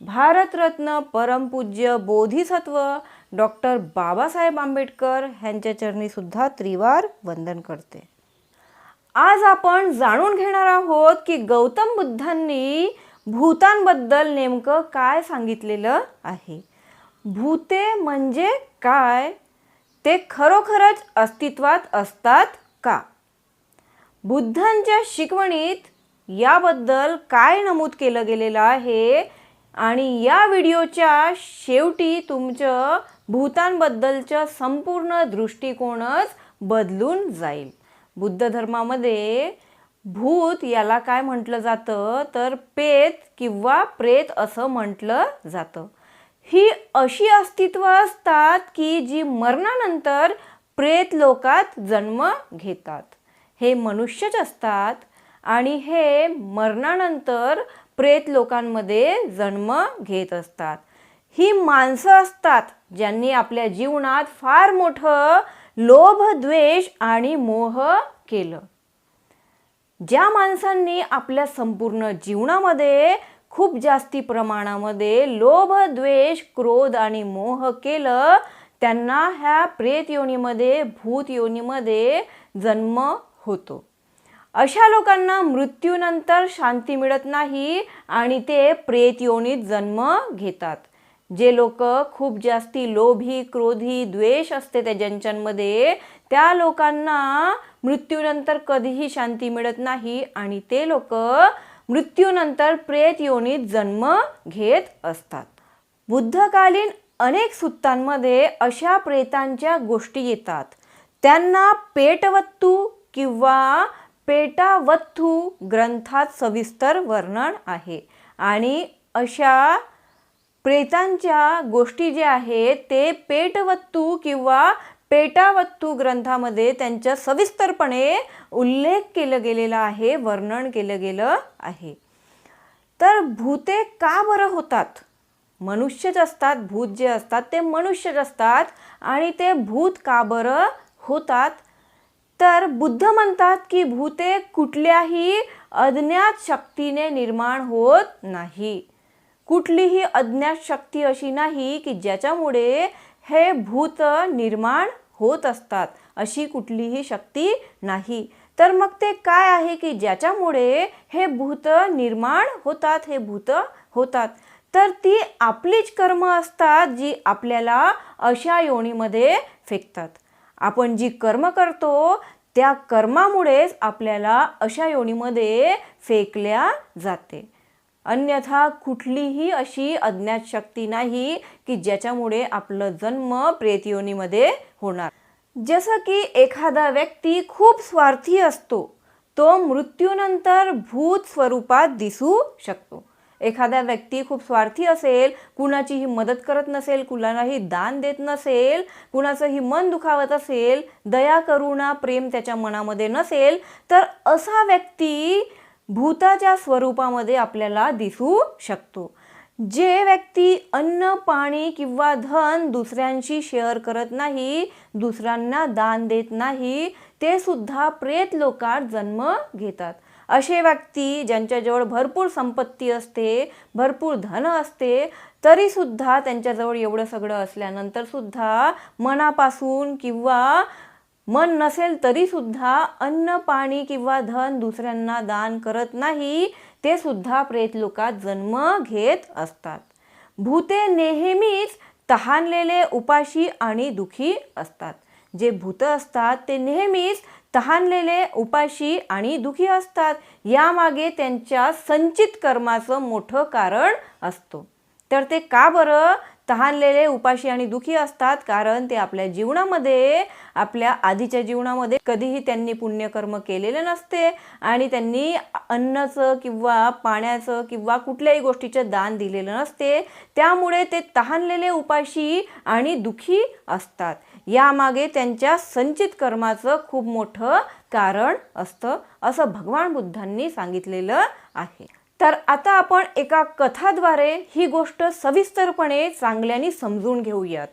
भारतरत्न परमपूज्य बोधिसत्व डॉक्टर बाबासाहेब आंबेडकर ह्यांच्या चरणी सुद्धा त्रिवार वंदन करते. आज आपण जाणून घेणार आहोत की गौतम बुद्धांनी भूतांबद्दल नेमकं काय सांगितलेलं आहे. भूते म्हणजे काय? ते खरोखरच अस्तित्वात असतात का? बुद्धांच्या शिकवणीत याबद्दल काय नमूद केलं गेलेलं आहे? आणि या व्हिडिओच्या शेवटी तुमचं भूतांबद्दलचं संपूर्ण दृष्टिकोनच बदलून जाईल. बुद्ध धर्मामध्ये भूत याला काय म्हटलं जातं? तर पेत किंवा प्रेत असं म्हटलं जातं. ही अशी अस्तित्व असतात की जी मरणानंतर प्रेत लोकात जन्म घेतात. हे मनुष्यच असतात आणि हे मरणानंतर प्रेत लोकांमध्ये जन्म घेत असतात. ही माणसं असतात ज्यांनी आपल्या जीवनात फार मोठं लोभ द्वेष आणि मोह केलं. ज्या माणसांनी आपल्या संपूर्ण जीवनामध्ये खूप जास्ती प्रमाणामध्ये लोभ द्वेष क्रोध आणि मोह केलं त्यांना ह्या प्रेत योनीमध्ये भूत योनीमध्ये जन्म होतो. अशा लोकांना मृत्यूनंतर शांती मिळत नाही आणि ते प्रेत योनीत जन्म घेतात. जे लोक खूप जास्ती लोभी क्रोधी द्वेष असते त्या ज्यांच्यामध्ये त्या लोकांना मृत्यूनंतर कधीही शांती मिळत नाही आणि ते लोक मृत्यूनंतर प्रेत योनीत जन्म घेत असतात. बुद्धकालीन अनेक सुत्तांमध्ये अशा प्रेतांच्या गोष्टी येतात. त्यांना पेटवत्तू किंवा पेटावत्थू ग्रंथात सविस्तर वर्णन आहे. आणि अशा प्रेतांच्या गोष्टी ज्या आहेत ते पेटवत्तू किंवा पेटावत्तू ग्रंथामध्ये त्यांच्या सविस्तरपणे उल्लेख केलं गेलेला आहे वर्णन केलं गेलं आहे. तर भूते का बरं होतात? मनुष्यच असतात भूत जे असतात ते मनुष्यच असतात. आणि ते भूत का बरं होतात? तर बुद्ध म्हणतात की भूते कुठल्याही अज्ञात शक्तीने निर्माण होत नाही. कुठलीही अज्ञात शक्ती अशी नाही की ज्याच्यामुळे हे भूत निर्माण होत असतात अशी कुठलीही शक्ती नाही. तर मग ते काय आहे की ज्याच्यामुळे हे भूत निर्माण होतात हे भूत होतात? तर ती आपलीच कर्म असतात जी आपल्याला अशा योनीमध्ये फेकतात. आपण जी कर्म करतो त्या कर्मामुळेच आपल्याला अशा योनीमध्ये फेकल्या जाते. अन्यथा कुठलीही अशी अज्ञात शक्ती नाही की ज्याच्यामुळे आपलं जन्म प्रेतयोनीमध्ये होणार. जसं की एखादा व्यक्ती खूप स्वार्थी असतो तो मृत्यूनंतर भूत स्वरूपात दिसू शकतो. एखादा व्यक्ती खूप स्वार्थी असेल कुणाचीही मदत करत नसेल कुणालाही दान देत नसेल कुणाचंही मन दुखावत असेल दया करुणा प्रेम त्याच्या मनामध्ये नसेल तर असा व्यक्ती भूताच्या स्वरूपामध्ये आपल्याला दिसू शकतो. जे व्यक्ती अन्न पाणी किंवा धन दुसऱ्यांशी शेअर करत नाही दुसऱ्यांना दान देत नाही ते सुद्धा प्रेत लोकात जन्म घेतात. असे व्यक्ती ज्यांच्याजवळ भरपूर संपत्ती असते भरपूर धन असते तरीसुद्धा त्यांच्याजवळ एवढं सगळं असल्यानंतरसुद्धा मनापासून किंवा मन नसेल तरीसुद्धा अन्न पाणी किंवा धन दुसऱ्यांना दान करत नाही ते सुद्धा प्रेत लोकात जन्म घेत असतात. भूते नेहमीच तहानलेले उपाशी आणि दुखी असतात. जे भूत असतात ते नेहमीच तहानलेले उपाशी आणि दुखी असतात. यामागे त्यांच्या संचित कर्माचं मोठं कारण असतो. तर ते का बरं? तहानलेले उपाशी आणि दुखी असतात कारण ते आपल्या जीवनामध्ये आपल्या आधीच्या जीवनामध्ये कधीही त्यांनी पुण्यकर्म केलेले नसते आणि त्यांनी अन्नाचं किंवा पाण्याचं किंवा कुठल्याही गोष्टीचं दान दिलेलं नसते. त्यामुळे ते तहानलेले उपाशी आणि दुखी असतात. यामागे त्यांच्या संचित कर्माचं खूप मोठं कारण असतं असं भगवान बुद्धांनी सांगितलेलं आहे. तर आता आपण एका कथाद्वारे ही गोष्ट सविस्तरपणे चांगल्याने समजून घेऊयात.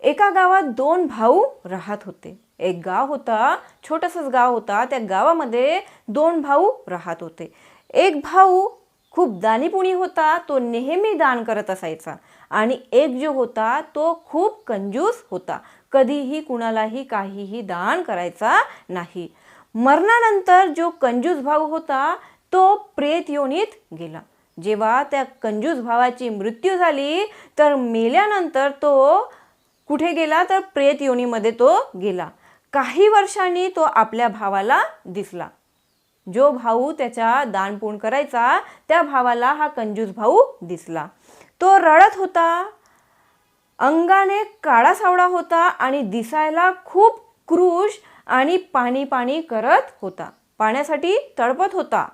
एका गावात दोन भाऊ राहत होते. एक गाव होता छोटंसंच गाव होता. त्या गावामध्ये दोन भाऊ राहत होते. एक भाऊ खूप दानीपुणी होता तो नेहमी दान करत असायचा. आणि एक जो होता तो खूप कंजूस होता. कधीही कुणालाही काहीही दान करायचा नाही. मरणानंतर जो कंजूस भाऊ होता तो प्रेत योनीत गेला. जेव्हा त्या कंजूस भावाची मृत्यू झाली तर मेल्यानंतर तो कुठे गेला? तर प्रेत योनीमध्ये तो गेला. काही वर्षांनी तो आपल्या भावाला दिसला. जो भाऊ त्याच्या दानपूण करायचा त्या भावाला हा कंजूस भाऊ दिसला. तो रडत होता अंगाने काळा सावळा होता आणि दिसायला खूप क्रूश आणि पाणी पाणी करत होता. पाण्यासाठी तडपत होता.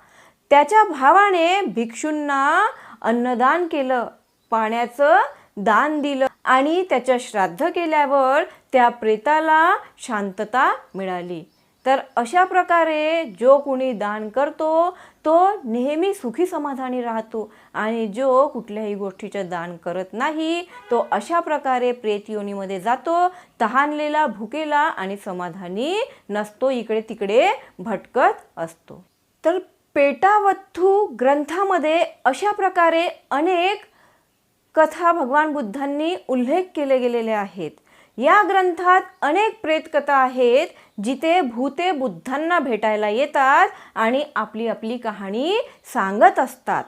त्याच्या भावाने भिक्षूंना अन्नदान केलं पाण्याचं दान दिलं आणि त्याच्या श्राद्ध केल्यावर त्या प्रेताला शांतता मिळाली. तर अशा प्रकारे जो कुणी दान करतो तो नेहमी सुखी समाधानी राहतो आणि जो कुठल्याही गोष्टीचं दान करत नाही तो अशा प्रकारे प्रेत योनीमध्ये जातो तहानलेला भुकेला आणि समाधानी नसतो इकडे तिकडे भटकत असतो. तर पेटावत्थू ग्रंथामध्ये अशा प्रकारे अनेक कथा भगवान बुद्धांनी उल्लेख केले गेलेले आहेत. या ग्रंथात अनेक प्रेतकथा आहेत जिथे भूते बुद्धांना भेटायला येतात आणि आपली आपली कहाणी सांगत असतात.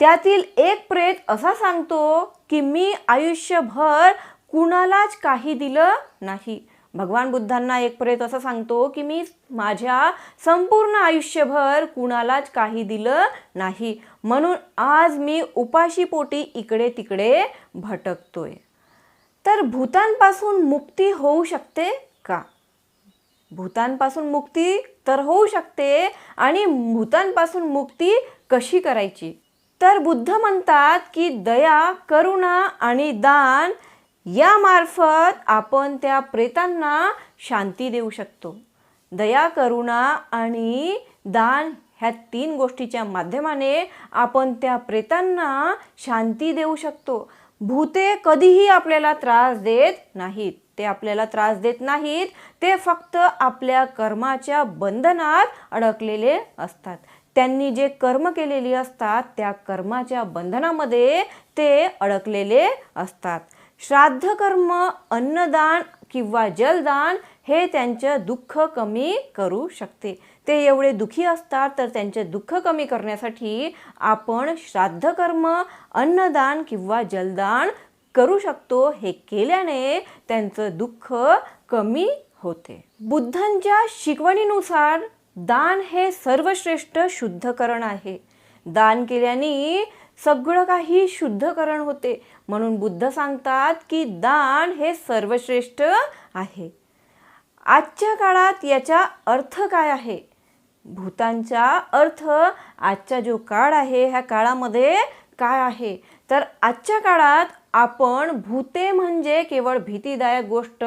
त्यातील एक प्रेत असा सांगतो की मी आयुष्यभर कुणालाच काही दिलं नाही. भगवान बुद्धांना एक प्रेत असं सांगतो की मी माझ्या संपूर्ण आयुष्यभर कुणालाच काही दिलं नाही. म्हणून आज मी उपाशीपोटी इकडे तिकडे भटकतोय. तर भूतांपासून मुक्ती होऊ शकते का? भूतांपासून मुक्ती तर होऊ शकते आणि भूतांपासून मुक्ती कशी करायची? तर बुद्ध म्हणतात की दया करुणा आणि दान यामार्फत आपण त्या प्रेतांना शांती देऊ शकतो. दया करुणा आणि दान ह्या तीन गोष्टीच्या माध्यमाने आपण त्या प्रेतांना शांती देऊ शकतो. भूते कधीही आपल्याला त्रास देत नाहीत. ते आपल्याला त्रास देत नाहीत. ते फक्त आपल्या कर्माच्या बंधनात अडकलेले असतात. त्यांनी जे कर्म केलेली असतात त्या कर्माच्या बंधनामध्ये ते अडकलेले असतात. श्राद्ध कर्म अन्नदान किंवा जलदान हे त्यांचं दुःख कमी करू शकते. ते एवढे दुखी असतात तर त्यांचे दुःख कमी करण्यासाठी आपण श्राद्ध कर्म अन्नदान किंवा जलदान करू शकतो. हे केल्याने त्यांचं दुःख कमी होते. बुद्धांच्या शिकवणीनुसार दान हे सर्वश्रेष्ठ शुद्धकरण आहे. दान केल्याने सगळं काही शुद्धकरण होते. म्हणून बुद्ध सांगतात की दान हे सर्वश्रेष्ठ आहे. आजच्या काळात याचा अर्थ काय आहे? भूतांचा अर्थ आजचा जो काळ आहे ह्या काळामध्ये काय आहे? तर आजच्या काळात आपण भूते म्हणजे केवळ भीतीदायक गोष्ट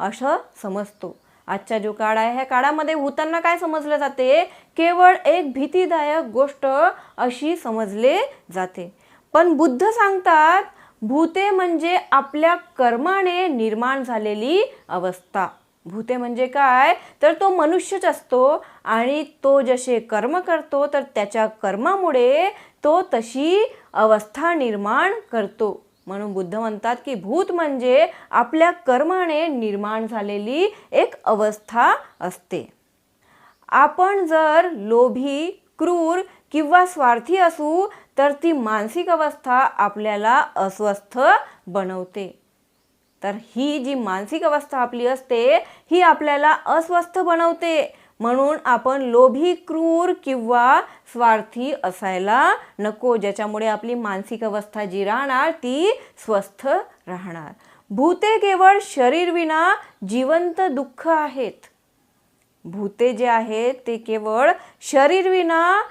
असं समजतो. आजचा जो काळ आहे ह्या काळामध्ये भूतांना काय समजलं जाते? केवळ एक भीतीदायक गोष्ट अशी समजले जाते. पण बुद्ध सांगतात भूते म्हणजे आपल्या कर्माने निर्माण झालेली अवस्था. भूते म्हणजे काय? तर तो मनुष्यच असतो आणि तो जसे कर्म करतो तर त्याच्या कर्मामुळे तो तशी अवस्था निर्माण करतो. म्हणून बुद्ध म्हणतात की भूत म्हणजे आपल्या कर्माने निर्माण झालेली एक अवस्था असते. आपण जर लोभी क्रूर किंवा स्वार्थी असू तर ती मानसिक अवस्था आपल्याला अस्वस्थ बनवते. तर ही जी मानसिक अवस्था आपली असते ही आपल्याला अस्वस्थ बनवते. म्हणून आपण लोभी क्रूर किंवा स्वार्थी असायला नको ज्याच्यामुळे आपली मानसिक अवस्था जी राहणार ती स्वस्थ राहणार. भूते केवळ शरीर विना जिवंत दुःख आहेत. भूते जे आहेत ते केवळ शरीर विना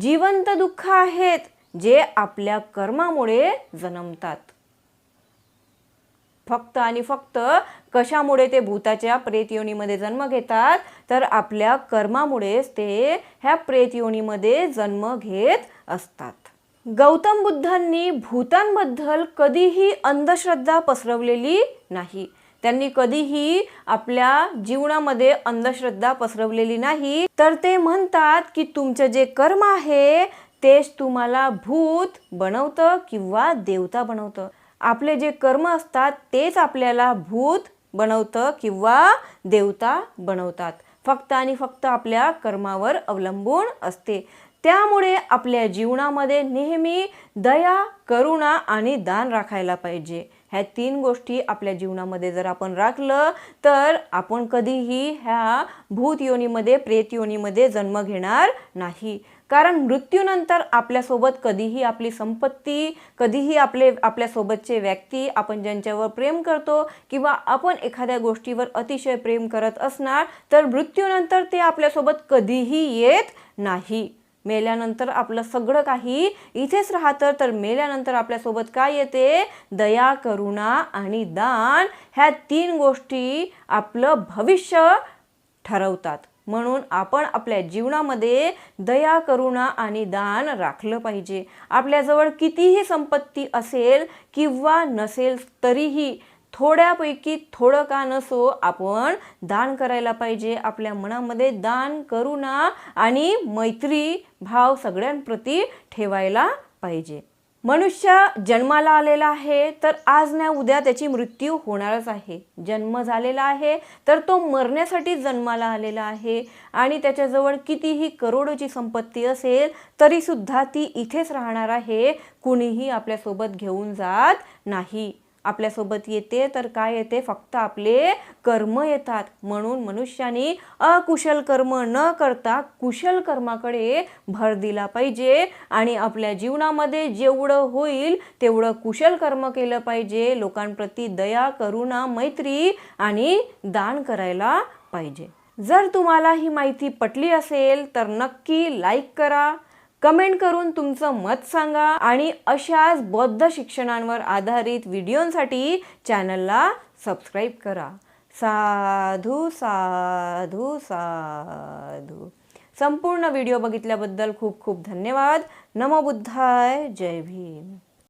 जिवंत दुःख आहेत जे आपल्या कर्मामुळे जन्मतात. फक्त आणि फक्त कशामुळे ते भूताच्या प्रेत योनीमध्ये जन्म घेतात? तर आपल्या कर्मामुळेच ते ह्या प्रेत योनीमध्ये जन्म घेत असतात. गौतम बुद्धांनी भूतांबद्दल कधीही अंधश्रद्धा पसरवलेली नाही. त्यांनी कधीही आपल्या जीवनामध्ये अंधश्रद्धा पसरवलेली नाही. तर ते म्हणतात की तुमचं जे कर्म आहे तेच तुम्हाला भूत बनवतं किंवा देवता बनवतं. आपले जे कर्म असतात तेच आपल्याला भूत बनवतं किंवा देवता बनवतात. फक्त आणि फक्त आपल्या कर्मावर अवलंबून असते. त्यामुळे आपल्या जीवनामध्ये नेहमी दया करुणा आणि दान राखायला पाहिजे. ह्या तीन गोष्टी आपल्या जीवनामध्ये जर आपण राखलं तर आपण कधीही ह्या भूत योनीमध्ये प्रेत योनीमध्ये जन्म घेणार नाही. कारण मृत्यूनंतर आपल्यासोबत कधीही आपली संपत्ती कधीही आपले आपल्यासोबतचे व्यक्ती आपण ज्यांच्यावर प्रेम करतो किंवा आपण एखाद्या गोष्टीवर अतिशय प्रेम करत असणार तर मृत्यूनंतर ते आपल्यासोबत कधीही येत नाही. मेल्यानंतर आपलं सगळं काही इथेच राहतं तर मेल्यानंतर आपल्यासोबत काय येते? दया करुणा आणि दान. ह्या तीन गोष्टी आपलं भविष्य ठरवतात. म्हणून आपण आपल्या जीवनामध्ये दया करुणा आणि दान राखलं पाहिजे. आपल्याजवळ कितीही संपत्ती असेल किंवा नसेल तरीही थोड्यापैकी थोडं का नसो आपण दान करायला पाहिजे. आपल्या मनामध्ये दान करुणा आणि मैत्री भाव सगळ्यांप्रती ठेवायला पाहिजे. मनुष्य जन्माला आलेला आहे तर आज नाही उद्या त्याची मृत्यू होणारच आहे. जन्म झालेला आहे तर तो मरण्यासाठी जन्माला आलेला आहे आणि त्याच्याजवळ कितीही करोडोची संपत्ती असेल तरीसुद्धा ती इथेच राहणार आहे. कुणीही आपल्यासोबत घेऊन जात नाही. आपल्यासोबत येते तर काय येते? फक्त आपले कर्म येतात. म्हणून मनुष्याने अकुशल कर्म न करता कुशल कर्माकडे भर दिला पाहिजे आणि आपल्या जीवनामध्ये जेवढं होईल तेवढं कुशल कर्म केलं पाहिजे. लोकांप्रती दया करुणा मैत्री आणि दान करायला पाहिजे. जर तुम्हाला ही माहिती पटली असेल तर नक्की लाईक करा. कमेंट करून तुमचं मत सांगा आणि अशाच बौद्ध शिक्षणांवर आधारित व्हिडिओंसाठी चॅनलला सबस्क्राईब करा. साधू साधू साधू. संपूर्ण व्हिडिओ बघितल्याबद्दल खूप खूप धन्यवाद. नमो बुद्धाय. जय भीम.